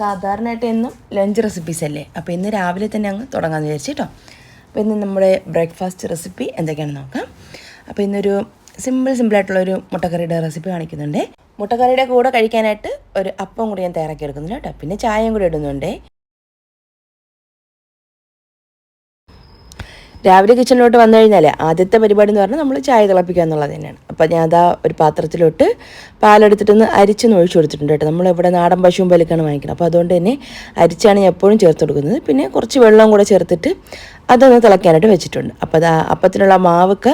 സാധാരണയായിട്ട് എന്നും lunch recipes അല്ലേ? അപ്പോൾ ഇന്ന് രാവിലെ തന്നെ അങ്ങ് തുടങ്ങാമെന്ന് വിചാരിച്ചു കേട്ടോ അപ്പോൾ ഇന്ന് നമ്മുടെ ബ്രേക്ക്ഫാസ്റ്റ് റെസിപ്പി എന്തൊക്കെയാണെന്ന് നോക്കാം. അപ്പോൾ ഇന്നൊരു സിമ്പിൾ സിമ്പിളായിട്ടുള്ളൊരു മുട്ടക്കറിയുടെ റെസിപ്പി കാണിക്കുന്നുണ്ട്. മുട്ടക്കറിയുടെ കൂടെ കഴിക്കാനായിട്ട് ഒരു അപ്പം കൂടി ഞാൻ തയ്യാറാക്കി എടുക്കുന്നുണ്ട് കേട്ടോ പിന്നെ ചായയും കൂടി ഇടുന്നുണ്ട്. രാവിലെ കിച്ചണിലോട്ട് വന്നു കഴിഞ്ഞാൽ ആദ്യത്തെ പരിപാടി എന്ന് പറഞ്ഞാൽ നമ്മൾ ചായ തിളപ്പിക്കുക എന്നുള്ളത് തന്നെയാണ്. അപ്പോൾ ഞാൻ അതാ ഒരു പാത്രത്തിലോട്ട് പാലെടുത്തിട്ടൊന്ന് അരിച്ചൊന്ന് ഒഴിച്ചു കൊടുത്തിട്ടുണ്ട് കേട്ടോ. നമ്മളിവിടെ നാടൻ പശുവും പലിക്കാണ് വാങ്ങിക്കണം അപ്പോൾ അതുകൊണ്ട് തന്നെ അരിച്ചാണ് ഞാൻ എപ്പോഴും ചേർത്ത് കൊടുക്കുന്നത്. പിന്നെ കുറച്ച് വെള്ളം കൂടെ ചേർത്തിട്ട് അതൊന്ന് തിളയ്ക്കാനായിട്ട് വെച്ചിട്ടുണ്ട്. അപ്പോൾ അത് അപ്പത്തിനുള്ള മാവൊക്കെ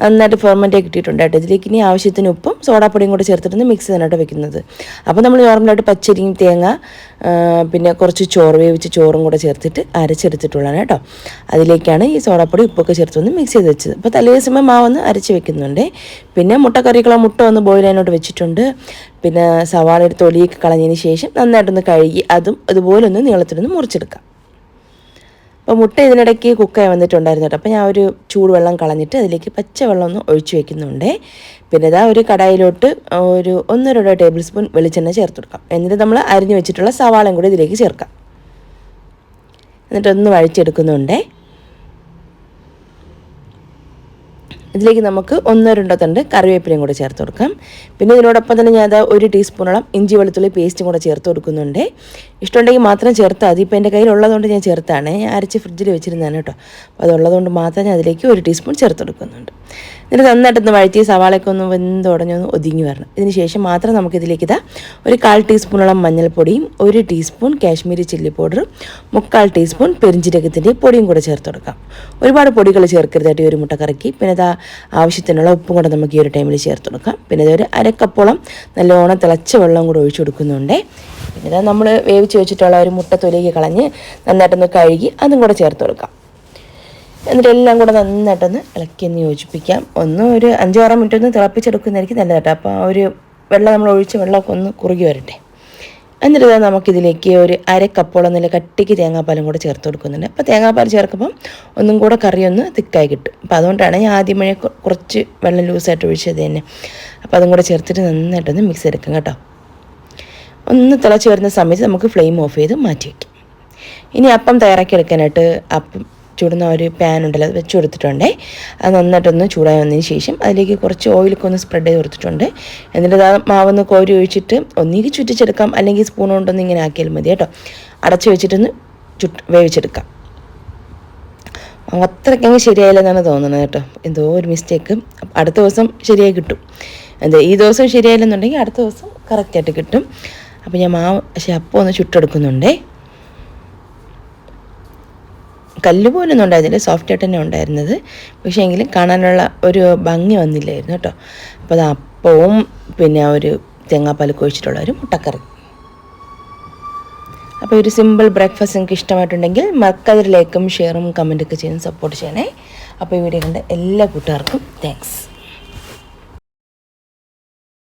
നന്നായിട്ട് ഫെർമെന്റ് കിട്ടിയിട്ടുണ്ട് കേട്ടോ. ഇതിലേക്ക് ഇനി ആവശ്യത്തിന് ഉപ്പും സോഡാപ്പൊടിയും കൂടെ ചേർത്തിട്ടൊന്ന് മിക്സ് ചെയ്യാനായിട്ട് വെക്കുന്നത്. അപ്പോൾ നമ്മൾ നോർമലായിട്ട് പച്ചരിയും തേങ്ങ പിന്നെ കുറച്ച് ചോറ് വേവിച്ച് ചോറും കൂടെ ചേർത്തിട്ട് അരച്ചെടുത്തിട്ടുള്ളതാണ് കേട്ടോ. അതിലേക്കാണ് ഈ സോഡാപ്പൊടി ഉപ്പൊക്കെ ചേർത്തൊന്ന് മിക്സ് ചെയ്ത് വെച്ചത്. അപ്പോൾ തലേ ദിവസം മാവൊന്ന് അരച്ച് വെക്കുന്നുണ്ട്. പിന്നെ മുട്ടക്കറിക്കുള്ള മുട്ട ഒന്ന് ബോയിൽ ചെയ്യാനോട്ട് വെച്ചിട്ടുണ്ട്. പിന്നെ സവാള എടുത്ത് ഒലിയൊക്കെ കളഞ്ഞതിന് ശേഷം നന്നായിട്ടൊന്ന് കഴുകി അതും അതുപോലെ ഒന്ന് നീളത്തിലൊന്ന് മുറിച്ചെടുക്കാം. അപ്പോൾ മുട്ട ഇതിനിടയ്ക്ക് കുക്കായി വന്നിട്ടുണ്ടായിരുന്നു കേട്ടോ. അപ്പോൾ ഞാൻ ഒരു ചൂടുവെള്ളം കളഞ്ഞിട്ട് അതിലേക്ക് പച്ചവെള്ളം ഒന്ന് ഒഴിച്ചു വെക്കുന്നുണ്ട്. പിന്നെ ഇതാ ഒരു കടായിലോട്ട് ഒരു ഒന്നോ രണ്ടോ ടേബിൾ സ്പൂൺ വെളിച്ചെണ്ണ ചേർത്ത് കൊടുക്കാം. എന്നിട്ട് നമ്മൾ അരിഞ്ഞു വെച്ചിട്ടുള്ള സവാളയും കൂടി ഇതിലേക്ക് ചേർക്കാം. എന്നിട്ടൊന്ന് വഴിച്ചെടുക്കുന്നുണ്ടേ ഇതിലേക്ക് നമുക്ക് ഒന്നോ രണ്ടോ തണ്ട് കറിവേപ്പിലയും കൂടെ ചേർത്ത് കൊടുക്കാം. പിന്നെ ഇതിനോടൊപ്പം തന്നെ ഞാൻ അതാ ഒരു ടീസ്പൂണോളം ഇഞ്ചി വെളുത്തുള്ളി പേസ്റ്റും കൂടെ ചേർത്ത് കൊടുക്കുന്നുണ്ട്. ഇഷ്ടമുണ്ടെങ്കിൽ മാത്രം ചേർത്താൽ മതി. ഇപ്പോൾ എന്റെ കയ്യിലുള്ളതുകൊണ്ട് ഞാൻ ചേർത്താണ്. ഞാൻ അരച്ച് ഫ്രിഡ്ജിൽ വെച്ചിരുന്നതാണ് കേട്ടോ. അപ്പോൾ അതുള്ളതുകൊണ്ട് മാത്രം ഞാൻ അതിലേക്ക് ഒരു ടീസ്പൂൺ ചേർത്ത് കൊടുക്കുന്നുണ്ട്. എന്നിട്ട് നന്നായിട്ടൊന്ന് വഴറ്റി സവാളയൊക്കെ ഒന്ന് വെന്തുടഞ്ഞൊന്ന് ഒതുങ്ങി വരണം. ഇതിന് ശേഷം മാത്രം നമുക്കിതിലേക്ക് ഇതാ ഒരു കാൽ ടീസ്പൂണോളം മഞ്ഞൾപ്പൊടിയും ഒരു ടീസ്പൂൺ കാശ്മീരി ചില്ലി പൗഡറും മുക്കാൽ ടീസ്പൂൺ പെരിഞ്ചീരകത്തിന്റെ പൊടിയും കൂടെ ചേർത്ത് കൊടുക്കാം. ഒരുപാട് പൊടികൾ ചേർക്കരുതായിട്ട് ഈ ഒരു മുട്ടക്കറിക്ക് പിന്നെ ഇതാ ആവശ്യത്തിനുള്ള ഉപ്പും കൂടെ നമുക്ക് ഈ ഒരു ടൈമിൽ ചേർത്ത് കൊടുക്കാം. പിന്നെ ഇതൊരു അരക്കപ്പോളം നല്ലോണം തിളച്ച വെള്ളം കൂടെ ഒഴിച്ചു കൊടുക്കുന്നുണ്ട്. പിന്നെ നമ്മൾ വേവിച്ച് വെച്ചിട്ടുള്ള ഒരു മുട്ട തൊലിക്ക് കളഞ്ഞ് നന്നായിട്ടൊന്ന് കഴുകി അതും കൂടെ ചേർത്ത് കൊടുക്കാം. എന്നിട്ട് എല്ലാം കൂടെ നന്നായിട്ടൊന്ന് ഇളക്കി ഒന്ന് യോജിപ്പിക്കാം. ഒന്ന് ഒരു അഞ്ചോ മിനിറ്റ് ഒന്ന് തിളപ്പിച്ചെടുക്കുന്നതായിരിക്കും നല്ലത് കേട്ടോ. അപ്പോൾ ആ ഒരു വെള്ളം നമ്മൾ ഒഴിച്ച് വെള്ളമൊക്കെ ഒന്ന് കുറുകി വരട്ടെ. എന്നിട്ട് നമുക്കിതിലേക്ക് ഒരു അര നല്ല കട്ടിക്ക് തേങ്ങാപ്പാലും കൂടെ ചേർത്ത് കൊടുക്കുന്നുണ്ട്. അപ്പോൾ തേങ്ങാപ്പാൽ ചേർക്കുമ്പം ഒന്നും കൂടെ കറി ഒന്ന് തിക്കായി കിട്ടും. അപ്പോൾ അതുകൊണ്ടാണ് ഞാൻ ആദ്യമേ കുറച്ച് വെള്ളം ലൂസായിട്ട് ഒഴിച്ചത് തന്നെ. അപ്പോൾ അതും കൂടെ ചേർത്തിട്ട് നന്നായിട്ടൊന്ന് മിക്സ് എടുക്കാം കേട്ടോ. ഒന്ന് തിളച്ച് വരുന്ന സമയത്ത് നമുക്ക് ഫ്ലെയിം ഓഫ് ചെയ്ത് മാറ്റി വയ്ക്കാം ഇനി അപ്പം തയ്യാറാക്കി എടുക്കാനായിട്ട് അപ്പം ചൂടുന്ന ഒരു പാൻ ഉണ്ടല്ലോ അത് വെച്ച് കൊടുത്തിട്ടുണ്ടേ അത് നന്നായിട്ടൊന്ന് ചൂടായി വന്നതിന് ശേഷം അതിലേക്ക് കുറച്ച് ഓയിലൊക്കെ ഒന്ന് സ്പ്രെഡ് ചെയ്ത് കൊടുത്തിട്ടുണ്ട്. എന്നിട്ട് ആ മാവൊന്ന് കോരി ഒഴിച്ചിട്ട് ഒന്നിക്ക് ചുറ്റിച്ചെടുക്കാം. അല്ലെങ്കിൽ സ്പൂൺ കൊണ്ടൊന്ന് ഇങ്ങനെ ആക്കിയാൽ മതി കേട്ടോ. അടച്ചു വെച്ചിട്ടൊന്ന് ചുട്ട് വേവിച്ചെടുക്കാം. അത്രയ്ക്കങ്ങ് ശരിയായില്ലെന്നാണ് തോന്നുന്നത് കേട്ടോ. എന്തോ ഒരു മിസ്റ്റേക്ക് അടുത്ത ദിവസം ശരിയായി കിട്ടും. എന്താ ഈ ദിവസം ശരിയായില്ലെന്നുണ്ടെങ്കിൽ അടുത്ത ദിവസം കറക്റ്റായിട്ട് കിട്ടും. അപ്പോൾ ഞാൻ മാവ് പക്ഷേ അപ്പം ഒന്ന് ചുട്ടെടുക്കുന്നുണ്ടേ. കല്ല് പോലൊന്നും ഉണ്ടായിരുന്നില്ല സോഫ്റ്റ് ആയിട്ട് തന്നെ ഉണ്ടായിരുന്നത്. പക്ഷേ എങ്കിലും കാണാനുള്ള ഒരു ഭംഗി വന്നില്ലായിരുന്നു കേട്ടോ. അപ്പോൾ അത് അപ്പവും പിന്നെ ഒരു തേങ്ങാപ്പാൽ കുഴിച്ചിട്ടുള്ള ഒരു മുട്ടക്കറി. അപ്പോൾ ഒരു സിമ്പിൾ ബ്രേക്ക്ഫാസ്റ്റ് നിങ്ങൾക്ക് ഇഷ്ടമായിട്ടുണ്ടെങ്കിൽ മറക്കാതെ ലൈക്കും ഷെയറും കമന്റൊക്കെ ചെയ്ത് സപ്പോർട്ട് ചെയ്യണേ. അപ്പോൾ ഈ വീഡിയോ കണ്ട എല്ലാ കൂട്ടുകാർക്കും താങ്ക്സ്